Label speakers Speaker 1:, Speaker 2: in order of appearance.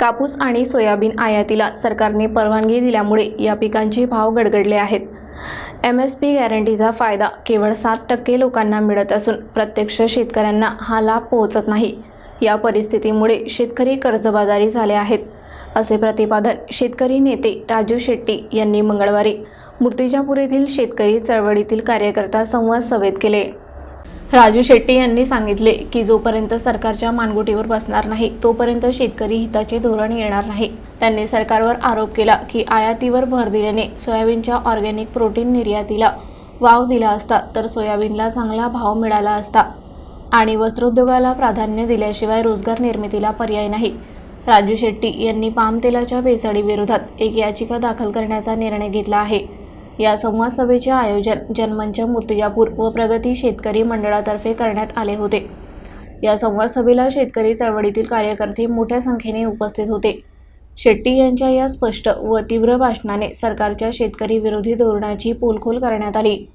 Speaker 1: कापूस आणि सोयाबीन आयातीला सरकारने परवानगी दिल्यामुळे या पिकांचे भाव गडगडले आहेत. एम एस पी गॅरंटीचा फायदा केवळ सात टक्के लोकांना मिळत असून प्रत्यक्ष शेतकऱ्यांना हा लाभ पोहोचत नाही. या परिस्थितीमुळे शेतकरी कर्जबाजारी झाले आहेत. असे प्रतिपादन शेतकरी नेते राजू शेट्टी यांनी मंगळवारी मूर्तिजापूर येथील शेतकरी चळवळीतील कार्यकर्ता संवाद सभेत केले. राजू शेट्टी यांनी सांगितले की जोपर्यंत सरकारच्या मानगुटीवर बसणार नाही तोपर्यंत शेतकरी हिताचे धोरण येणार नाही. त्यांनी सरकारवर आरोप केला की आयातीवर भर दिल्याने सोयाबीनच्या ऑर्गॅनिक प्रोटीन निर्यातीला वाव दिला असता तर सोयाबीनला चांगला भाव मिळाला असता. आणि वस्त्रोद्योगाला प्राधान्य दिल्याशिवाय रोजगार निर्मितीला पर्याय नाही. राजू शेट्टी यांनी पामतेलाच्या भेसळीविरोधात एक याचिका दाखल करण्याचा निर्णय घेतला आहे. या संवाद सभेचे आयोजन जनमंच मुर्तिजापूर व प्रगती शेतकरी मंडळातर्फे करण्यात आले होते. या संवाद सभेला शेतकरी चळवळीतील कार्यकर्ते मोठ्या संख्येने उपस्थित होते. शेट्टी यांच्या या स्पष्ट व तीव्र भाषणाने सरकारच्या शेतकरी विरोधी धोरणाची पोलखोल करण्यात आली.